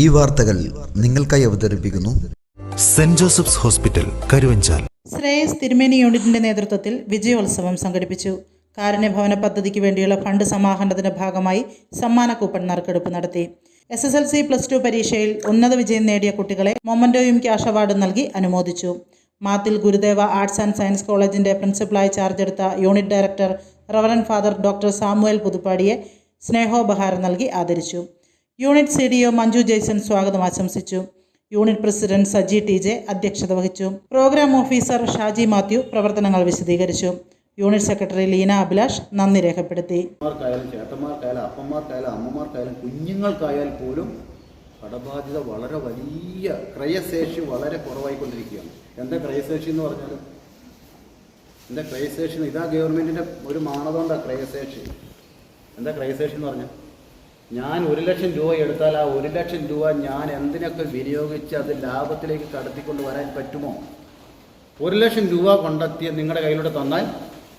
ഈ വാർത്തകൾ നിങ്ങൾക്കായി അവതരിപ്പിക്കുന്നു. Saint Joseph's hospital Karuvanchal. Shreyas തിരുമേനി യൂണിറ്റിന്റെ നേതൃത്വത്തിൽ വിജയോത്സവം സംഘടിപ്പിച്ചു. കാരുണ്യഭവന പദ്ധതിക്ക് വേണ്ടിയുള്ള ഫണ്ട് സമാഹരണത്തിന്റെ ഭാഗമായി സമ്മാന കൂപ്പൺ നറുക്കെടുപ്പ് നടത്തി. S S L C plus two പരീക്ഷയിൽ ഉന്നത വിജയം നേടിയ കുട്ടികളെ മൊമന്റോയും ക്യാഷ് അവാർഡും നൽകി അനുമോദിച്ചു. മാത്തിൽ ഗുരുദേവ ആർട്സ് ആൻഡ് സയൻസ് കോളേജിന്റെ പ്രിൻസിപ്പളായി ചാർജ് എടുത്ത unit director reverend father doctor Samuel പുതുപ്പാടിയെ സ്നേഹോപഹാരം നൽകി ആദരിച്ചു. Unit C D O Manju Jaison സ്വാഗതം ആശംസിച്ചു. Unit president Saji T J അധ്യക്ഷത വഹിച്ചു. പ്രോഗ്രാം ഓഫീസർ ഷാജി മാത്യു പ്രവർത്തനങ്ങൾ വിശദീകരിച്ചു. യൂണിറ്റ് സെക്രട്ടറി ലീന അഭിലാഷ് നന്ദി രേഖപ്പെടുത്തി. ചേട്ടന്മാർക്കായാലും അപ്പന്മാർക്കായാലും അമ്മമാർക്കായാലും കുഞ്ഞുങ്ങൾക്കായാൽ പോലും കടബാധ്യത വളരെ വലിയ ക്രയശേഷി വളരെ കുറവായിക്കൊണ്ടിരിക്കുകയാണ്. എന്താ ക്രയശേഷി എന്ന് പറഞ്ഞാൽ എന്താ ക്രയശേഷി? ഇതാ ഗവൺമെന്റിന്റെ ഒരു മാനദണ്ഡ ക്രയശേഷി. എന്താ ക്രയശേഷി എന്ന് പറഞ്ഞാൽ ഞാൻ ഒരു ലക്ഷം രൂപ എടുത്താൽ ആ ഒരു ലക്ഷം രൂപ ഞാൻ എന്തിനൊക്കെ വിനിയോഗിച്ച് അത് ലാഭത്തിലേക്ക് കടത്തിക്കൊണ്ട് വരാൻ പറ്റുമോ? ഒരു ലക്ഷം രൂപ കൊണ്ടെത്തിയ നിങ്ങളുടെ കയ്യിലൂടെ തന്നാൽ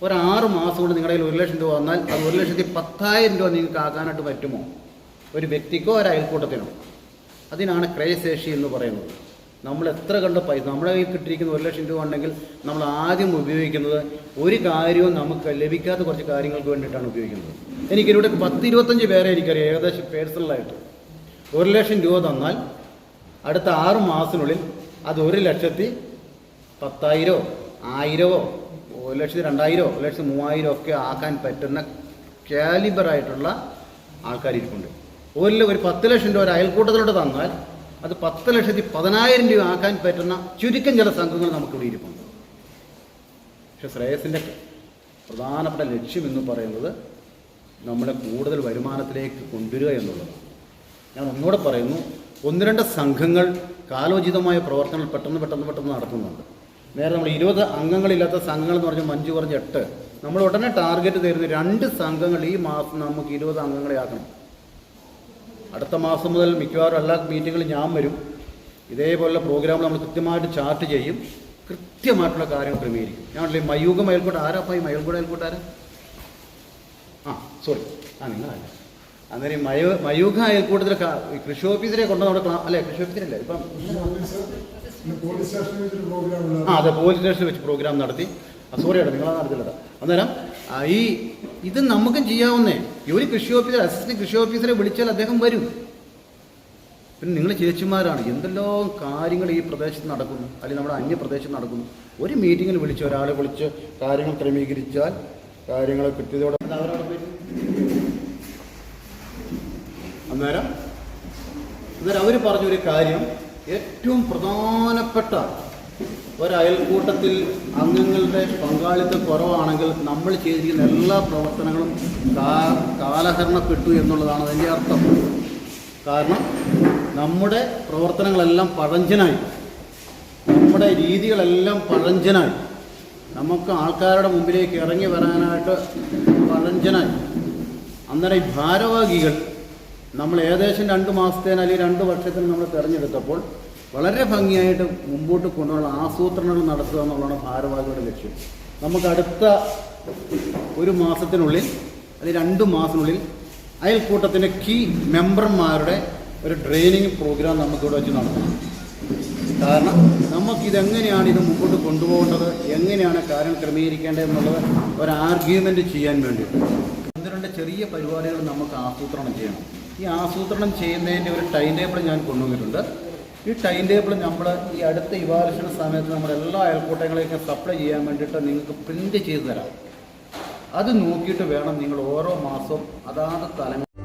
ഒരു മാസം കൊണ്ട് നിങ്ങളുടെ കയ്യിൽ ഒരു ലക്ഷം രൂപ വന്നാൽ അത് ഒരു ലക്ഷത്തി പത്തായിരം രൂപ നിങ്ങൾക്ക് ആക്കാനായിട്ട് പറ്റുമോ? ഒരു വ്യക്തിക്കോ ഒരു അയൽക്കൂട്ടത്തിനോ? അതിനാണ് ക്രയശേഷി എന്ന് പറയുന്നത്. നമ്മൾ എത്ര കണ്ട പൈസ നമ്മുടെ കയ്യിൽ കിട്ടിയിരിക്കുന്ന ഒരു ലക്ഷം രൂപ ഉണ്ടെങ്കിൽ നമ്മൾ ആദ്യം ഉപയോഗിക്കുന്നത് ഒരു കാര്യവും നമുക്ക് ലഭിക്കാത്ത കുറച്ച് കാര്യങ്ങൾക്ക് വേണ്ടിയിട്ടാണ് ഉപയോഗിക്കുന്നത്. എനിക്കിവിടെ പത്ത് ഇരുപത്തഞ്ച് പേരെ എനിക്കറിയാം ഏകദേശം പേഴ്സണലായിട്ട് ഒരു ലക്ഷം രൂപ തന്നാൽ അടുത്ത ആറ് മാസത്തിനുള്ളിൽ അത് ഒരു ലക്ഷത്തി പത്തായിരോ ആയിരമോ ഒരു ലക്ഷത്തി രണ്ടായിരമോ ഒരു ലക്ഷത്തി മൂവായിരമോ ഒക്കെ ആക്കാൻ പറ്റുന്ന കാലിബറായിട്ടുള്ള ആൾക്കാരിരിപ്പുണ്ട് ഒരു ഒരു പത്ത് ലക്ഷം രൂപ ഒരു അയൽക്കൂട്ടത്തിലോട്ട് തന്നാൽ അത് പത്ത് ലക്ഷത്തി പതിനായിരം രൂപ ആക്കാൻ പറ്റുന്ന ചുരുക്കം ചില സംഘങ്ങൾ നമുക്കിവിടെ ഇരിപ്പുണ്ട്. പക്ഷെ ശ്രേയസിന്റെ പ്രധാനപ്പെട്ട ലക്ഷ്യം എന്ന് പറയുന്നത് നമ്മളെ കൂടുതൽ വരുമാനത്തിലേക്ക് കൊണ്ടുവരിക എന്നുള്ളതാണ് ഞാൻ ഒന്നുകൂടെ പറയുന്നു ഒന്ന് രണ്ട് സംഘങ്ങൾ കാലോചിതമായ പ്രവർത്തനങ്ങൾ പെട്ടെന്ന് പെട്ടെന്ന് പെട്ടെന്ന് നടത്തുന്നുണ്ട്. നേരെ നമ്മൾ ഇരുപത് അംഗങ്ങളില്ലാത്ത സംഘങ്ങൾ എന്ന് പറഞ്ഞാൽ മഞ്ജു പറഞ്ഞ എട്ട്. നമ്മൾ ഉടനെ ടാർഗറ്റ് തരുന്ന രണ്ട് സംഘങ്ങൾ ഈ മാസം നമുക്ക് ഇരുപത് അംഗങ്ങളെ ആക്കണം. അടുത്ത മാസം മുതൽ മിക്കവാറും എല്ലാ മീറ്റിങ്ങിലും ഞാൻ വരും. ഇതേപോലെ പ്രോഗ്രാം നമ്മൾ കൃത്യമായിട്ട് ചാർട്ട് ചെയ്യും. കൃത്യമായിട്ടുള്ള കാര്യങ്ങൾ ക്രമീകരിക്കും. ഞാൻ മയൂഖം അയൽക്കൂട്ടം ആരാപ്പായി ഈ മയൂർക്കൂട അയൽക്കൂട്ടാരാ ആ സോറി ആ നിങ്ങളല്ല. അന്നേരം മയൂ മയോ മയൂഖ അയൽക്കൂട്ടത്തിൽ കൃഷി ഓഫീസറെ കൊണ്ടു നമ്മുടെ അല്ലെ കൃഷി ഓഫീസറല്ലേ ഇപ്പം ആ അതെ പോലീസ് സ്റ്റേഷനിൽ വെച്ച് പ്രോഗ്രാം നടത്തി. ആ സോറി ഏട്ടാ നിങ്ങളാ നടത്തില്ല അന്നേരം ഈ ഇത് നമുക്കും ചെയ്യാവുന്നേ. ഒരു കൃഷി ഓഫീസർ അസിസ്റ്റന്റ് കൃഷി ഓഫീസറെ വിളിച്ചാൽ അദ്ദേഹം വരും. പിന്നെ നിങ്ങൾ ചേച്ചിമാരാണ്. എന്തെല്ലോ കാര്യങ്ങൾ ഈ പ്രദേശത്ത് നടക്കുന്നു? അല്ലെങ്കിൽ നമ്മുടെ അന്യ പ്രദേശത്ത് നടക്കുന്നു? ഒരു മീറ്റിങ്ങിൽ വിളിച്ച് ഒരാളെ വിളിച്ച് കാര്യങ്ങൾ ക്രമീകരിച്ചാൽ കാര്യങ്ങൾ കൃത്യതയോടെ അന്നേരം അന്നേരം അവർ പറഞ്ഞൊരു കാര്യം ഏറ്റവും പ്രധാനപ്പെട്ട ഒരയൽക്കൂട്ടത്തിൽ അംഗങ്ങളുടെ പങ്കാളിത്തം കുറവാണെങ്കിൽ നമ്മൾ ചെയ്തിരിക്കുന്ന എല്ലാ പ്രവർത്തനങ്ങളും കാലഹരണപ്പെട്ടു എന്നുള്ളതാണ് അതിന്റെ അർത്ഥം. കാരണം നമ്മുടെ പ്രവർത്തനങ്ങളെല്ലാം പഴഞ്ചനായി. നമ്മുടെ രീതികളെല്ലാം പഴഞ്ചനായി. നമുക്ക് ആൾക്കാരുടെ മുമ്പിലേക്ക് ഇറങ്ങി വരാനായിട്ട് പഴഞ്ചനായി. അന്നേരം ഈ ഭാരവാഹികൾ നമ്മൾ ഏകദേശം രണ്ട് മാസത്തേന് അല്ലെങ്കിൽ രണ്ട് വർഷത്തിന് നമ്മൾ തിരഞ്ഞെടുത്തപ്പോൾ വളരെ ഭംഗിയായിട്ട് മുമ്പോട്ട് കൊണ്ടുള്ള ആസൂത്രണങ്ങൾ നടത്തുക എന്നുള്ളതാണ് ഭാരവാഹികളുടെ ലക്ഷ്യം. നമുക്ക് അടുത്ത ഒരു മാസത്തിനുള്ളിൽ അല്ലെങ്കിൽ രണ്ട് മാസത്തിനുള്ളിൽ അയൽക്കൂട്ടത്തിന്റെ കീ മെമ്പർമാരുടെ ഒരു ട്രെയിനിങ് പ്രോഗ്രാം നമുക്കിവിടെ വെച്ച് നടത്തണം കാരണം നമുക്കിതെങ്ങനെയാണ് ഇത് മുമ്പോട്ട് കൊണ്ടുപോകേണ്ടത്? എങ്ങനെയാണ് കാര്യം ക്രമീകരിക്കേണ്ടത് എന്നുള്ളത് ഒരു ആർഗ്യുമെന്റ് ചെയ്യാൻ വേണ്ടിയിട്ട്. ഒന്ന് രണ്ട് ചെറിയ പരിപാടികൾ നമുക്ക് ആസൂത്രണം ചെയ്യണം. ഈ ആസൂത്രണം ചെയ്യുന്നതിന്റെ ഒരു ടൈം ടേബിൾ ഞാൻ കൊണ്ടുവന്നിട്ടുണ്ട്. ഈ ടൈം ടേബിൾ നമ്മൾ ഈ അടുത്ത ഇവാലുഷൻ സമയത്ത് നമ്മൾ എല്ലാ അയൽക്കൂട്ടങ്ങളെയൊക്കെ സപ്ലൈ ചെയ്യാൻ വേണ്ടിയിട്ട് നിങ്ങൾക്ക് പ്രിന്റ് ചെയ്ത് തരാം. അത് നോക്കിയിട്ട് വേണം നിങ്ങൾ ഓരോ മാസവും അതാത് തലങ്ങൾ